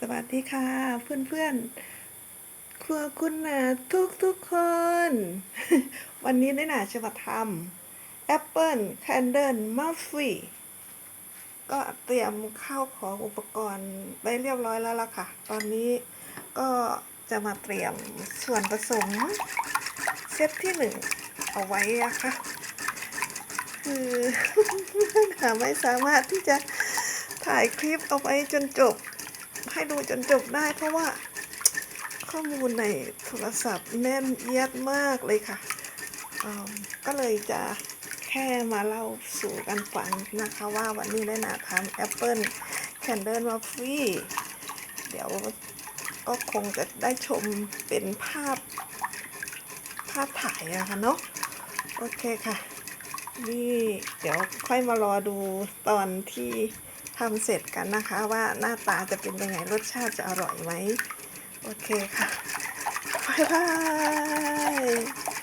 สวัสดีค่ะ เพื่อนๆ ครัวคุณนาทุกทุกๆคน วันนี้ได้หนาจะมาทำแอปเปิลแคนเดิลมัฟฟี่ก็เตรียมข้าวของอุปกรณ์ไว้เรียบร้อยแล้วล่ะค่ะ ตอนนี้ก็จะมาเตรียมส่วนผสมเซตที่หนึ่งเอาไว้อะค่ะคือหาไม่สามารถที่จะถ่ายคลิปเอาไว้จนจบ ให้ดูจนจบได้เพราะว่า ข้อมูลในโทรศัพท์แน่นเอียดมากเลยค่ะ ก็เลยจะแค่มาเล่าสู่กันฟังนะคะว่าวันนี้ได้นาทำแอปเปิลแคนเดิลมาฟรีเดี๋ยวก็คงจะได้ชมเป็นภาพภาพถ่ายอะค่ะเนาะโอเคค่ะ นี่เดี๋ยวค่อยมารอดูตอนที่ทำเสร็จกันนะคะ ว่าหน้าตาจะเป็นยังไงรสชาติจะอร่อยไหม โอเคค่ะ บ๊ายบาย